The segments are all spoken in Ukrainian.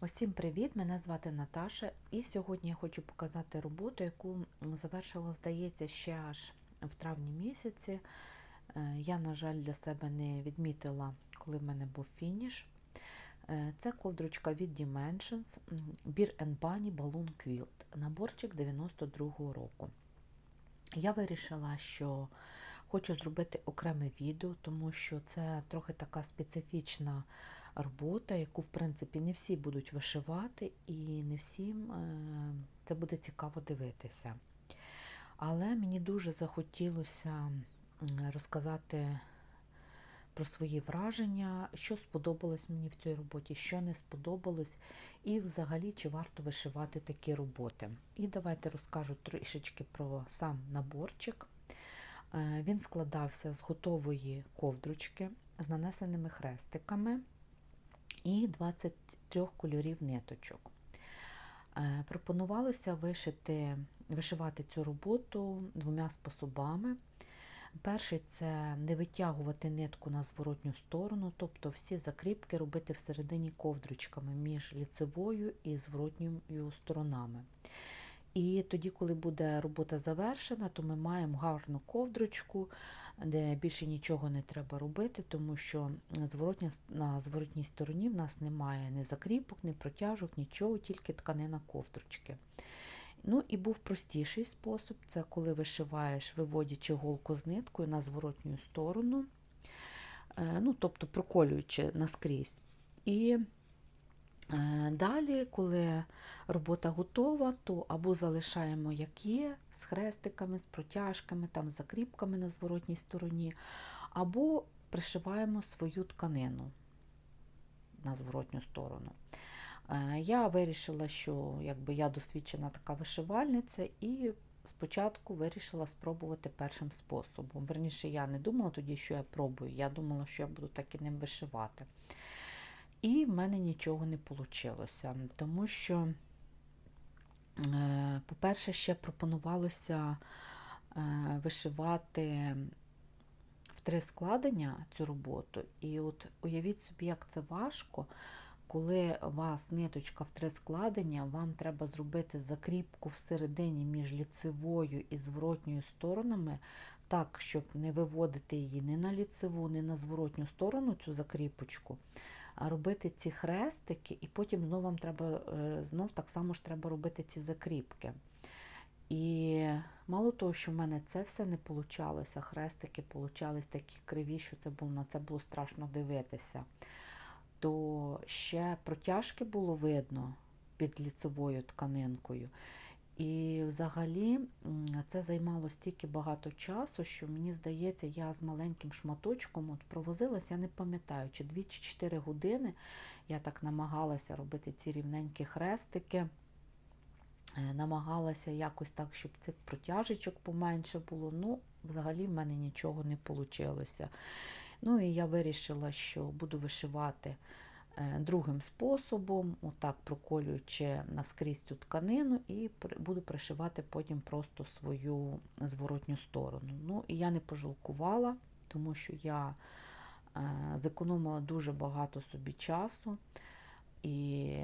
Усім привіт! Мене звати Наташа, і сьогодні я хочу показати роботу, яку завершила, здається, ще аж в травні місяці. Е, Я, на жаль, для себе не відмітила, коли в мене був фініш. Е, Це ковдручка від Dimensions Beer and Bunny Balloon Quilt, наборчик 92-го року. Я вирішила, що хочу зробити окреме відео, тому що це трохи така специфічна робота, яку, в принципі, не всі будуть вишивати, і не всім е, це буде цікаво дивитися. Але мені дуже захотілося розказати про свої враження, що сподобалось мені в цій роботі, що не сподобалось, і взагалі чи варто вишивати такі роботи. І давайте розкажу трішечки про сам наборчик. Е, Він складався з готової ковдручки з нанесеними хрестиками і 23 кольорів ниточок. Е, Пропонувалося вишити, вишивати цю роботу двома способами. Перший це не витягувати нитку на зворотню сторону, тобто всі закріпки робити всередині ковдручками між ліцевою і зворотньою сторонами. І тоді, коли буде робота завершена, то ми маємо гарну ковдручку, де більше нічого не треба робити, тому що зворотня, на зворотній стороні в нас немає ні закріпок, ні протяжок, нічого, тільки тканина ковдручки. Ну і був простіший спосіб це коли вишиваєш, виводячи голку з ниткою на зворотню сторону, е, ну, тобто проколюючи наскрізь. І далі, коли робота готова, то або залишаємо як є, з хрестиками, з протяжками, там, з закріпками на зворотній стороні, або пришиваємо свою тканину на зворотню сторону. Е, Я вирішила, що якби я досвідчена така вишивальниця, і спочатку вирішила спробувати першим способом. Верніше, я не думала тоді, що я пробую, я думала, що я буду так і ним вишивати. І в мене нічого не вийшло, тому що, е, по-перше, ще пропонувалося е, вишивати в три складення цю роботу. І от уявіть собі, як це важко, коли у вас ниточка в три складення, вам треба зробити закріпку всередині між ліцевою і зворотньою сторонами, так, щоб не виводити її ні на ліцеву, ні на зворотню сторону, цю закріпочку, робити ці хрестики, і потім знов вам треба, е, знов так само ж треба робити ці закріпки. І мало того, що в мене це все не вийшло, хрестики получались такі криві, що це було, на це було страшно дивитися то ще протяжки було видно під ліцевою тканинкою. І взагалі це займало стільки багато часу, що мені здається, я з маленьким шматочком от провозилася, я не пам'ятаю, чи 2 чи 4 години я так намагалася робити ці рівненькі хрестики. Е, Намагалася якось так, щоб цих протяжечок поменше було. Ну, взагалі в мене нічого не вийшло. Ну і я вирішила, що буду вишивати другим способом, отак проколюючи наскрізь цю тканину, і буду пришивати потім просто свою зворотню сторону. Ну і я не пожалкувала, тому що я е, зекономила дуже багато собі часу і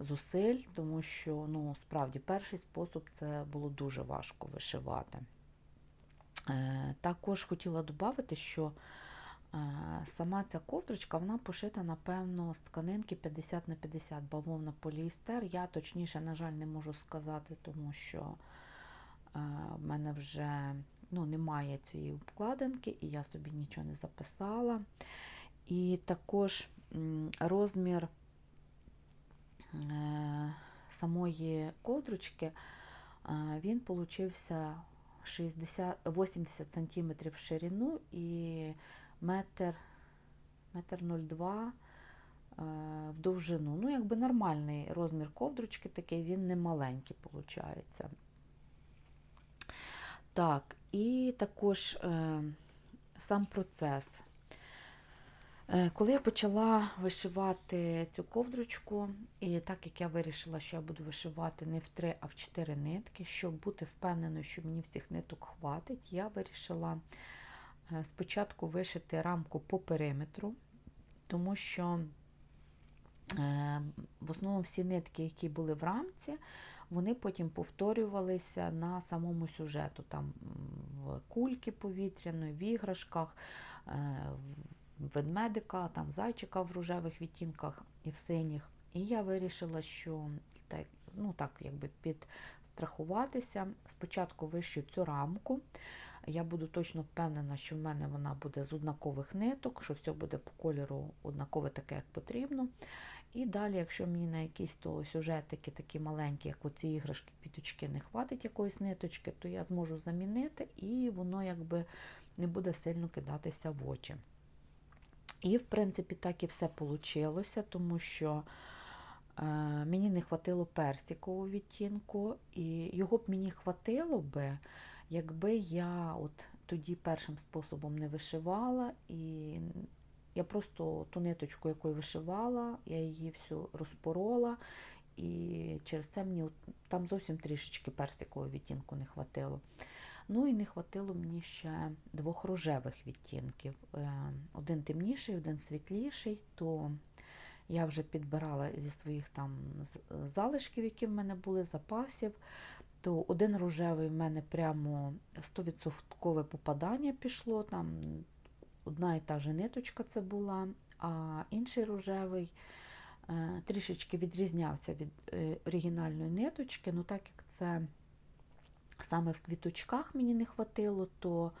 зусиль, тому що ну, справді перший спосіб це було дуже важко вишивати. Е, також хотіла додати, що Сама ця ковдрочка вона пошита, напевно, з тканинки 50 на 50 бавовна поліестер. Я точніше, на жаль, не можу сказати, тому що в мене вже ну, немає цієї обкладинки, і я собі нічого не записала. І також розмір е, самої ковдрочки він получився 60, 80 см в ширину і метр, метр 02 е, в довжину. Ну, якби нормальний розмір ковдручки такий, він не маленький, виходить. Так, і також е, сам процес. Е, коли я почала вишивати цю ковдручку, і так як я вирішила, що я буду вишивати не в три, а в чотири нитки, щоб бути впевненою, що мені всіх ниток хватить, я вирішила спочатку вишити рамку по периметру, тому що е, в основному всі нитки, які були в рамці, вони потім повторювалися на самому сюжету, там в кульки повітряної, в іграшках, е, в ведмедика, там зайчика в рожевих відтінках і в синіх. І я вирішила, що так, ну так, якби підстрахуватися. Спочатку вищу цю рамку. Я буду точно впевнена, що в мене вона буде з однакових ниток, що все буде по кольору однакове таке, як потрібно. І далі, якщо мені на якісь то сюжетики такі маленькі, як оці іграшки, квіточки, не хватить якоїсь ниточки, то я зможу замінити, і воно якби не буде сильно кидатися в очі. І, в принципі, так і все вийшло, тому що е, мені не хватило персикового відтінку, і його б мені хватило би, якби я от тоді першим способом не вишивала, і я просто ту ниточку, якою вишивала, я її всю розпорола, і через це мені от, там зовсім трішечки персикового відтінку не хватило. Ну і не хватило мені ще двох рожевих відтінків. Е, Один темніший, один світліший, то я вже підбирала зі своїх там залишків, які в мене були, запасів. То один рожевий в мене прямо 100% попадання пішло, там одна і та же ниточка це була, а інший рожевий е, трішечки відрізнявся від е, оригінальної ниточки. Ну так як це саме в квіточках мені не хватило, то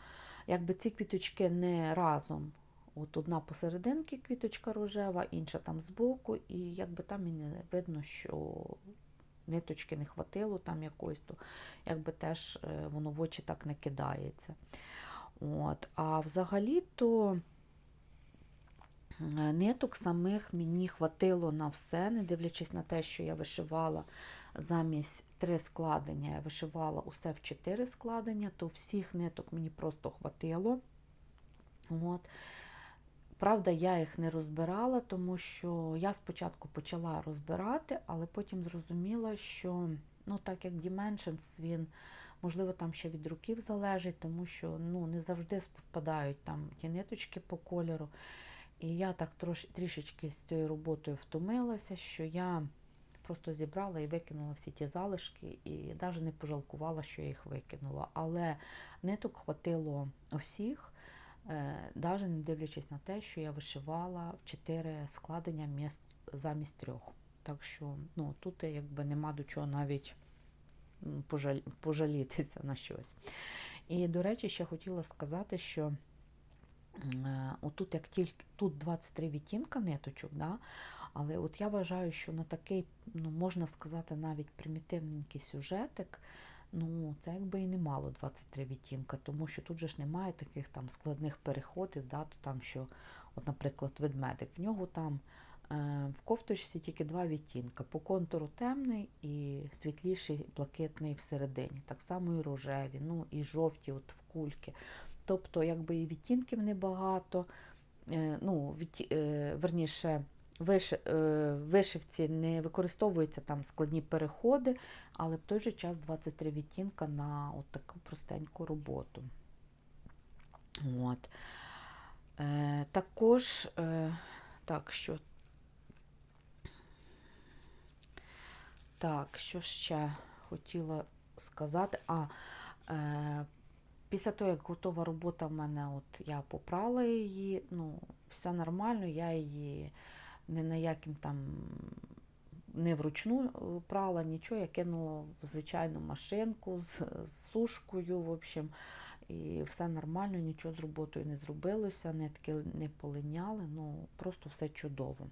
якби ці квіточки не разом. От одна посерединки квіточка рожева, інша там збоку, і якби там мені видно, що ниточки не хватило там якоїсь, то якби теж е, воно в очі так не кидається. От. А взагалі то е, ниток самих мені хватило на все, не дивлячись на те, що я вишивала замість три складення, я вишивала усе в чотири складення, то всіх ниток мені просто хватило. От. Правда, я їх не розбирала, тому що я спочатку почала розбирати, але потім зрозуміла, що ну, так як Dimensions, він, можливо, там ще від руків залежить, тому що ну, не завжди співпадають там ті ниточки по кольору. І я так трош, трішечки з цією роботою втомилася, що я просто зібрала і викинула всі ті залишки, і навіть не пожалкувала, що я їх викинула. Але ниток хватило усіх. Навіть не дивлячись на те, що я вишивала в чотири складення міст замість трьох. Так що ну, тут якби нема до чого навіть пожалітися на щось. І, до речі, ще хотіла сказати, що е, отут, як тільки тут 23 відтінка ниточок, да, але от я вважаю, що на такий, ну, можна сказати, навіть примітивненький сюжетик, Ну, це якби і немало 23 відтінка, тому що тут же ж немає таких там складних переходів, да, то там, що, от, наприклад, ведмедик. В нього там е, в кофточці тільки два відтінка. По контуру темний і світліший блакитний всередині. Так само і рожеві, ну і жовті от в кульки. Тобто, якби і відтінків небагато, е, ну, від, е, верніше, вишивці не використовуються там складні переходи, але в той же час 23 відтінка на от таку простеньку роботу. От. Е, також, е, так, що так, що ще хотіла сказати? А, е, після того, як готова робота в мене, от я попрала її, ну, все нормально, я її не на яким там не вручну е, прала, нічого, я кинула в звичайну машинку з, з сушкою, в общем, і все нормально, нічого з роботою не зробилося, нитки не полиняли, ну просто все чудово.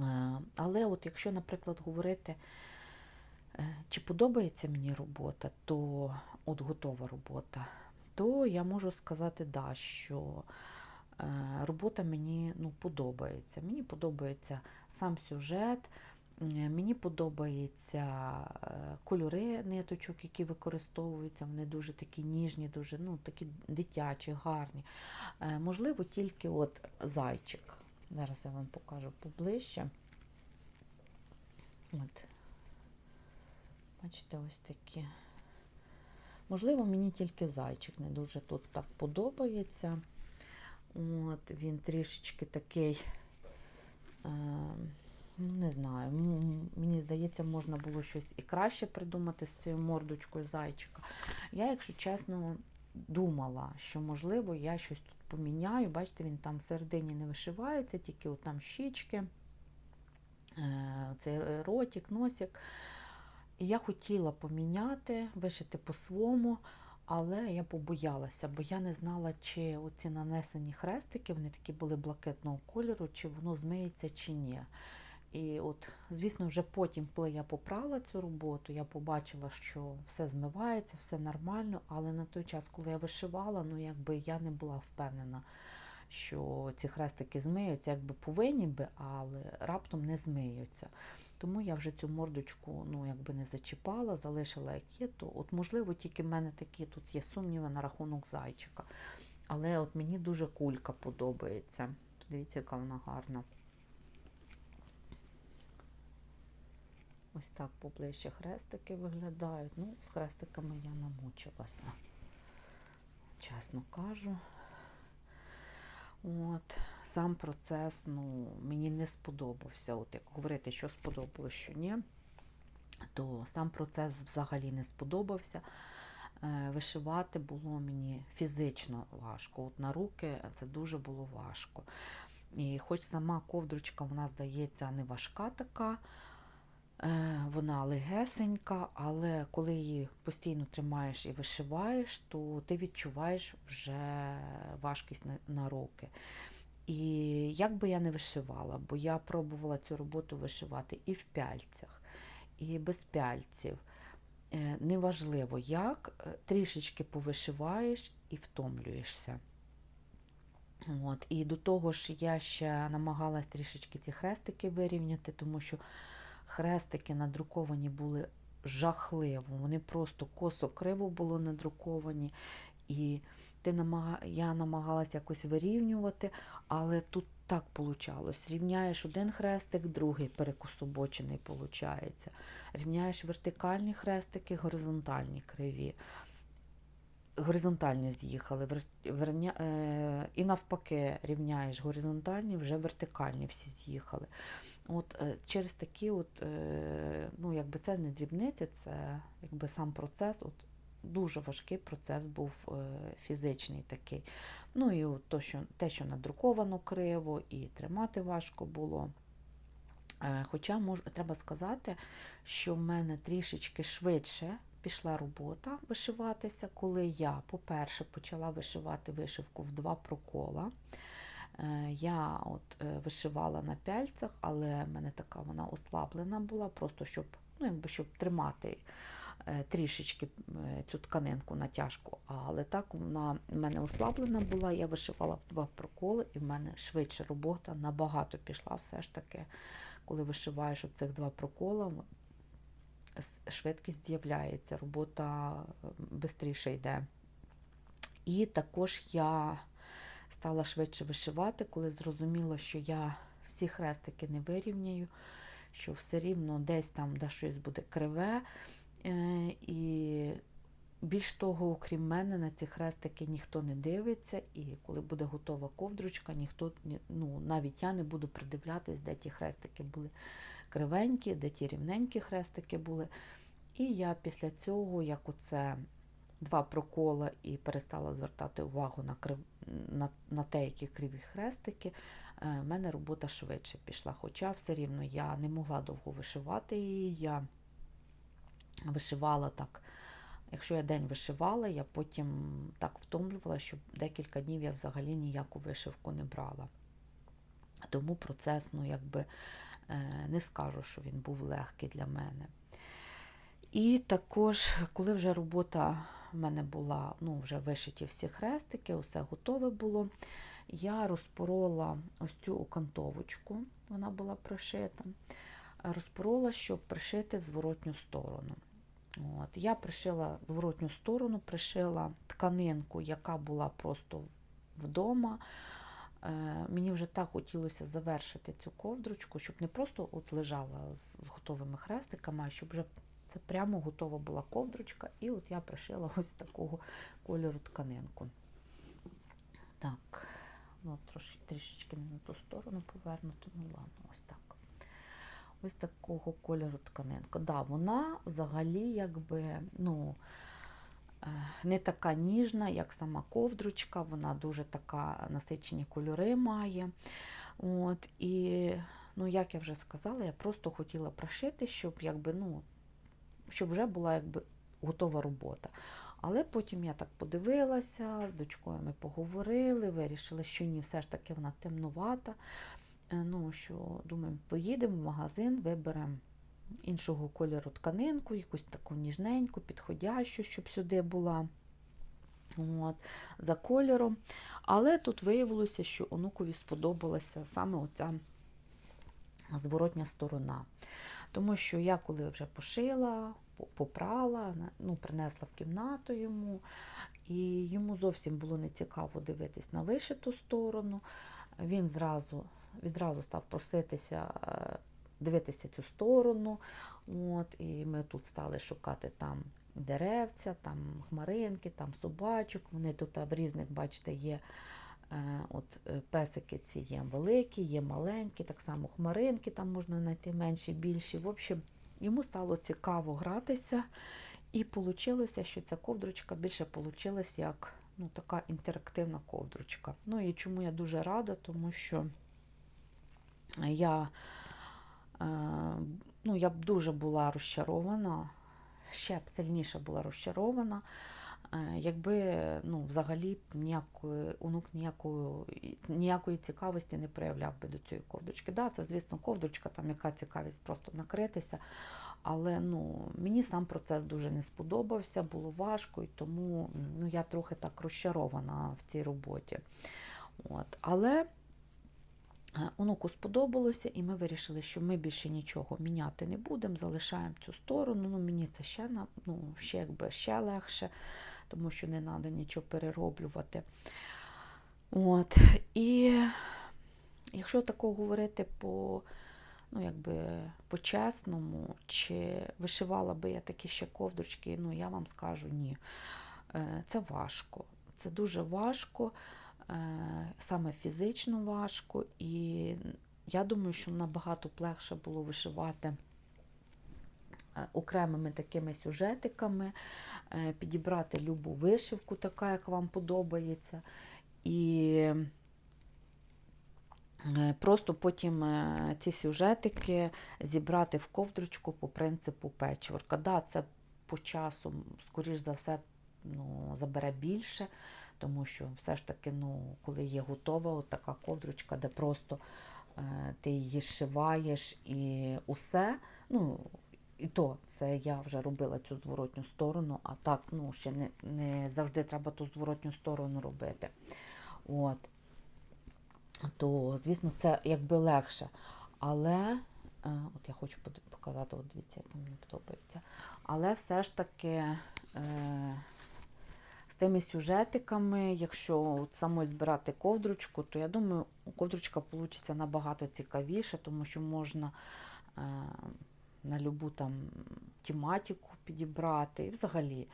Е, Але от якщо, наприклад, говорити, е, чи подобається мені робота, то от готова робота, то я можу сказати, да, що робота мені ну, подобається. Мені подобається сам сюжет, Е, Мені подобаються е, кольори ниточок, які використовуються. Вони дуже такі ніжні, дуже ну, такі дитячі, гарні. Е, Можливо, тільки от зайчик. Зараз я вам покажу поближче. От. Бачите, ось такі. Можливо, мені тільки зайчик не дуже тут так подобається. От, Він трішечки такий. Е ну не знаю, мені здається, можна було щось і краще придумати з цією мордочкою зайчика. Я, якщо чесно, думала, що можливо я щось тут поміняю. Бачите, він там всередині не вишивається, тільки от там щічки, е, цей ротик, носик. І я хотіла поміняти, вишити по-своєму, але я побоялася, бо я не знала, чи оці нанесені хрестики, вони такі були блакитного кольору, чи воно змиється, чи ні. І от, звісно, вже потім, коли я попрала цю роботу, я побачила, що все змивається, все нормально, але на той час, коли я вишивала, ну якби я не була впевнена, що ці хрестики змиються, якби повинні би, але раптом не змиються. Тому я вже цю мордочку ну, якби не зачіпала, залишила як є, то от, можливо, тільки в мене такі тут є сумніви на рахунок зайчика. Але от мені дуже кулька подобається. Дивіться, яка вона гарна. Ось так поближче хрестики виглядають. Ну, з хрестиками я намучилася, чесно кажу. От, сам процес, ну, мені не сподобався. От як говорити, що сподобалось, що ні, то сам процес взагалі не сподобався. Е, Вишивати було мені фізично важко. От на руки це дуже було важко. І хоч сама ковдручка, вона здається, не важка така, вона легесенька, але коли її постійно тримаєш і вишиваєш, то ти відчуваєш вже важкість на, на руки. І як би я не вишивала, бо я пробувала цю роботу вишивати і в пяльцях, і без пяльців. Е, Неважливо як, е, трішечки повишиваєш і втомлюєшся. От. І до того ж я ще намагалась трішечки ці хрестики вирівняти, тому що хрестики надруковані були жахливо. Вони просто косо криво було надруковані. І ти намага... я намагалась якось вирівнювати, але тут так вийшло. Рівняєш один хрестик, другий перекособочений виходить. Рівняєш вертикальні хрестики, горизонтальні криві. Горизонтальні з'їхали, вер- верня... е... і навпаки, рівняєш горизонтальні, вже вертикальні всі з'їхали. От е, через такі, от, е, ну, якби це не дрібниці, це якби сам процес. От, дуже важкий процес був е, фізичний такий. Ну і от то, що, те, що надруковано криво, і тримати важко було. Хоча можу, треба сказати, що в мене трішечки швидше пішла робота вишиватися, коли я, по-перше, почала вишивати вишивку в два прокола. Е, Я от е, вишивала на пяльцях, але в мене така вона ослаблена була, просто щоб, ну, якби, щоб тримати е, трішечки цю тканинку натяжку. Але так вона в мене ослаблена була, я вишивала в два проколи, і в мене швидше робота набагато пішла все ж таки. Коли вишиваєш оцих два прокола, швидкість з'являється, робота швидше йде. І також я стала швидше вишивати, коли зрозуміла, що я всі хрестики не вирівняю, що все рівно десь там де щось буде криве. Е, І більш того, окрім мене, на ці хрестики ніхто не дивиться, і коли буде готова ковдручка, ніхто ну, навіть я не буду придивлятись, де ті хрестики були кривенькі, де ті рівненькі хрестики були. І я після цього, як оце два прокола і перестала звертати увагу на, крив... на, на те, які криві хрестики, е, в мене робота швидше пішла. Хоча все рівно я не могла довго вишивати її. Я вишивала так. Якщо я день вишивала, я потім так втомлювала, що декілька днів я взагалі ніяку вишивку не брала. Тому процес, ну, якби е, не скажу, що він був легкий для мене. І також, коли вже робота в мене була, ну, вже вишиті всі хрестики, усе готове було, я розпорола ось цю окантовочку, вона була пришита, розпорола, щоб пришити зворотню сторону. От. Я пришила зворотню сторону, пришила тканинку, яка була просто вдома. Е, Мені вже так хотілося завершити цю ковдручку, щоб не просто от лежала з готовими хрестиками, а щоб вже це прямо готова була ковдручка. І от я пришила ось такого кольору тканинку. Так, ну трошки трішечки не на ту сторону повернуто, ну ладно, ось так. ось такого кольору тканинка. Да, вона взагалі якби, ну, е, не така ніжна, як сама ковдручка, вона дуже така насичені кольори має. От, і, ну, як я вже сказала, я просто хотіла прошити, щоб, якби, ну, щоб вже була якби, готова робота. Але потім я так подивилася, з дочкою ми поговорили, вирішили, що ні, все ж таки вона темнувата. Е, Ну, що, думаємо, поїдемо в магазин, виберемо іншого кольору тканинку, якусь таку ніжненьку, підходящу, щоб сюди була. От, за кольором. Але тут виявилося, що онукові сподобалася саме оця зворотня сторона. Тому що я коли вже пошила, по- попрала, ну, принесла в кімнату йому, і йому зовсім було не цікаво дивитись на вишиту сторону. Він зразу, відразу став проситися е, дивитися цю сторону. От, і ми тут стали шукати там деревця, там хмаринки, там собачок. Вони тут в різних, бачите, є е, от, е, песики ці є великі, є маленькі, так само хмаринки, там можна знайти менші, більші. В общем, йому стало цікаво гратися. І вийшло, що ця ковдручка більше вийшла як ну, така інтерактивна ковдручка. Ну і чому я дуже рада, тому що я, е, ну, я б дуже була розчарована, ще б сильніше була розчарована, якби ну, взагалі ніякої, онук ніякої, ніякої цікавості не проявляв би до цієї ковдручки. Да, це, звісно, ковдручка, там яка цікавість просто накритися. Але ну, мені сам процес дуже не сподобався, було важко, і тому ну, я трохи так розчарована в цій роботі. От. Але е, онуку сподобалося, і ми вирішили, що ми більше нічого міняти не будемо, залишаємо цю сторону. Ну, мені це ще, ну, ще, якби, ще легше, тому що не треба нічого перероблювати. От. І якщо такого говорити по ну, якби по-чесному, чи вишивала би я такі ще ковдручки, ну я вам скажу ні. Е, Це важко. Це дуже важко, е, саме фізично важко, і я думаю, що набагато легше було вишивати е, окремими такими сюжетиками, підібрати любу вишивку, така, як вам подобається. І Е, Просто потім е, ці сюжетики зібрати в ковдручку по принципу печворка. Да, це по часу, скоріш за все, ну, забере більше, тому що все ж таки, ну, коли є готова от така ковдручка, де просто е, ти її зшиваєш і усе. ну, і то це я вже робила цю зворотню сторону, а так ну, ще не, не завжди треба ту зворотню сторону робити. От то, звісно, це якби легше. Але, е, от я хочу показати, от дивіться, як мені подобається. Але все ж таки е, з тими сюжетиками, якщо от самой збирати ковдручку, то я думаю, ковдручка вийде набагато цікавіше, тому що можна е, на любу там тематику підібрати. І взагалі,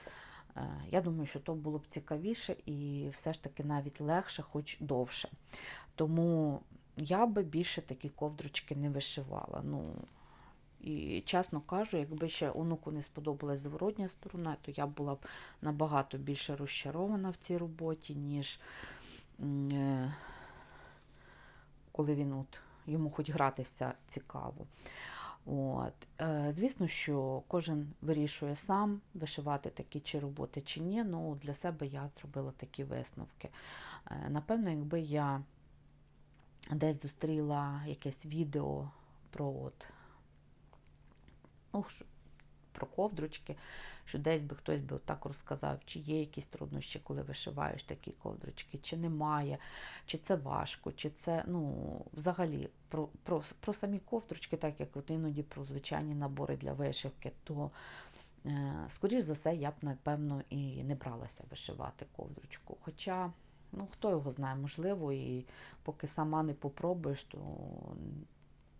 е, я думаю, що то було б цікавіше і все ж таки навіть легше, хоч довше. Тому я би більше такі ковдручки не вишивала. Ну, і чесно кажу, якби ще онуку не сподобалась зворотня сторона, то я була б набагато більше розчарована в цій роботі, ніж е, коли він от, йому хоч гратися цікаво. От. Е, Звісно, що кожен вирішує сам, вишивати такі чи роботи чи ні. Ну, для себе я зробила такі висновки. Е, Напевно, якби я десь зустріла якесь відео про от, ну, про ковдручки, що десь би хтось би так розказав, чи є якісь труднощі, коли вишиваєш такі ковдручки, чи немає, чи це важко, чи це, ну, взагалі, про, про, про самі ковдручки, так як от іноді про звичайні набори для вишивки, то е, скоріш за все, я б, напевно, і не бралася вишивати ковдручку. Хоча, ну, хто його знає, можливо, і поки сама не попробуєш, то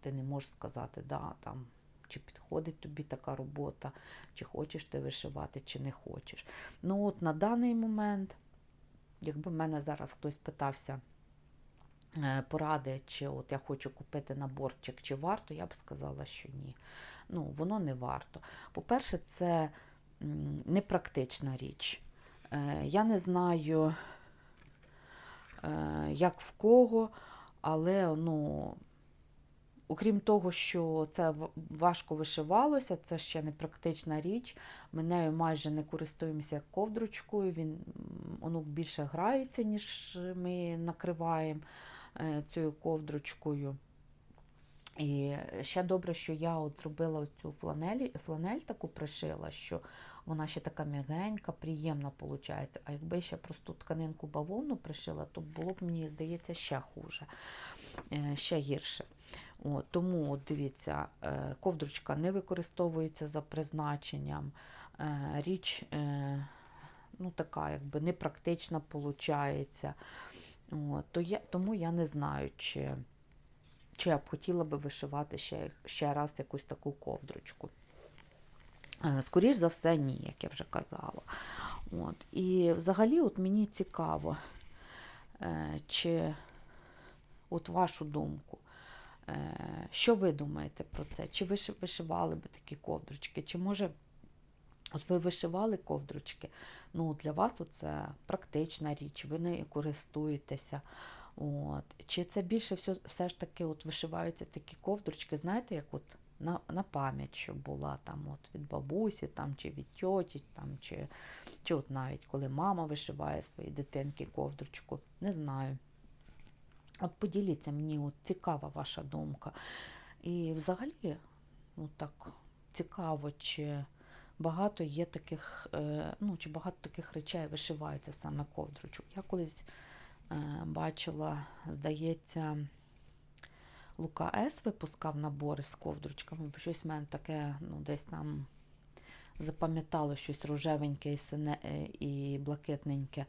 ти не можеш сказати, да, там, чи підходить тобі така робота, чи хочеш ти вишивати, чи не хочеш. Ну от на даний момент, якби мене зараз хтось питався, е, поради, чи от я хочу купити наборчик, чи варто, я б сказала, що ні. Ну, воно не варто. По-перше, це непрактична річ. Е, Я не знаю, е, як в кого, але ну, окрім того, що це важко вишивалося, це ще не практична річ. Ми нею майже не користуємося як ковдручкою. Він воно більше грається, ніж ми накриваємо е, цією ковдручкою. І ще добре, що я от зробила цю фланель, фланель таку пришила, що вона ще така м'ягенька, приємна виходить. А якби ще просту тканинку бавовну пришила, то було б, мені здається, ще хуже, е, ще гірше. От, тому от дивіться, е, ковдручка не використовується за призначенням. Е, Річ е, ну, така, якби непрактична виходить. От, то я, тому я не знаю, чи, чи я б хотіла би вишивати ще, ще раз якусь таку ковдручку. Скоріш за все, ні, як я вже казала. От. І взагалі от мені цікаво, чи от вашу думку, що ви думаєте про це? Чи ви вишивали би такі ковдручки? Чи може от ви вишивали ковдручки? Ну, для вас це практична річ, ви нею користуєтеся. От. Чи це більше все, все ж таки от вишиваються такі ковдручки, знаєте, як от на, на пам'ять, що була там от від бабусі, там, чи від тьоті, там, чи, чи от навіть коли мама вишиває своїй дитинки ковдручку. Не знаю. От поділіться мені, от цікава ваша думка. І взагалі, ну так цікаво, чи багато є таких, е, ну, чи багато таких речей вишивається саме ковдручок. Я колись е, бачила, здається, Лука С випускав набори з ковдручками, бо щось в мене таке, ну, десь там запам'ятало щось рожевеньке і, сине, е, і блакитненьке.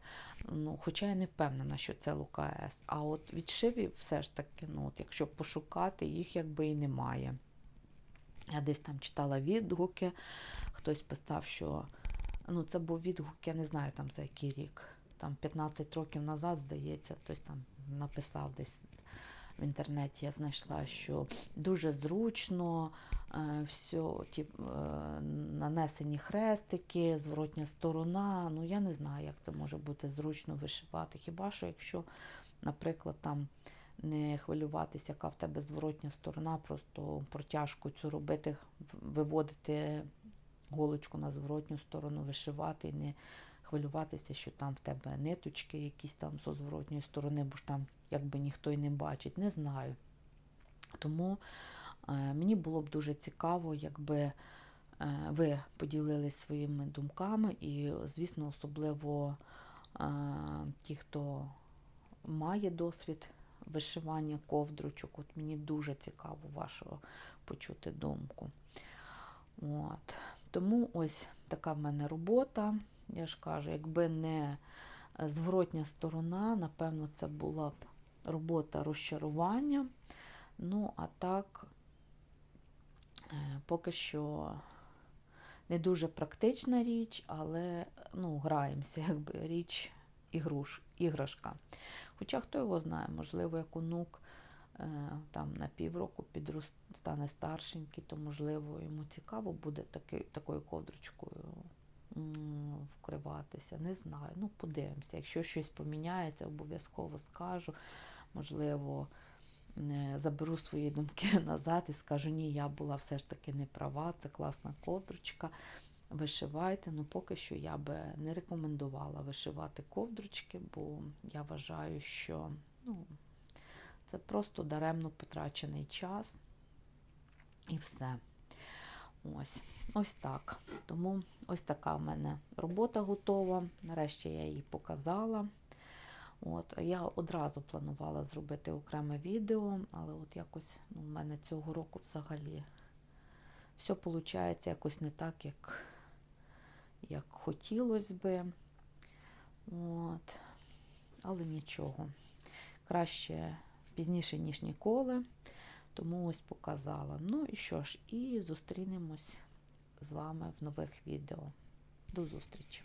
Ну, хоча я не впевнена, що це Лука С. А от відшивів все ж таки, ну, от якщо пошукати, їх якби і немає. Я десь там читала відгуки, хтось писав, що ну, це був відгук, я не знаю там за який рік. Там 15 років назад, здається, хтось там написав десь в інтернеті, я знайшла, що дуже зручно, е, все, е, нанесені хрестики, зворотня сторона. Ну, я не знаю, як це може бути зручно вишивати. Хіба що, якщо, наприклад, там не хвилюватися, яка в тебе зворотня сторона, просто протяжку цю робити, виводити голочку на зворотню сторону, вишивати і не хвилюватися, що там в тебе ниточки якісь там зі зворотньої сторони, бо ж там якби ніхто й не бачить, не знаю. Тому е, мені було б дуже цікаво, якби е, ви поділились своїми думками, і, звісно, особливо е, ті, хто має досвід вишивання ковдручок. От мені дуже цікаво вашу почути думку. От. Тому ось така в мене робота. Я ж кажу, якби не зворотня сторона, напевно, це була б робота розчарування. Ну, а так, е, поки що не дуже практична річ, але ну, граємося, якби річ ігруш, іграшка. Хоча хто його знає, можливо, як онук е, там на півроку підрос, стане старшенький, то можливо йому цікаво буде таки, такою ковдрочкою вкриватися. Не знаю. Ну, подивимося. Якщо щось поміняється, обов'язково скажу. Можливо, заберу свої думки назад і скажу, ні, я була все ж таки не права, це класна ковдрочка. Вишивайте, ну поки що я би не рекомендувала вишивати ковдручки, бо я вважаю, що ну, це просто даремно потрачений час і все. Ось ось так. Тому ось така в мене робота готова. Нарешті я її показала. От, Я одразу планувала зробити окреме відео, але от якось ну, в мене цього року взагалі все виходить якось не так, як як хотілося би. От. Але нічого. Краще пізніше, ніж ніколи. Тому ось показала. Ну і що ж, і зустрінемось з вами в нових відео. До зустрічі!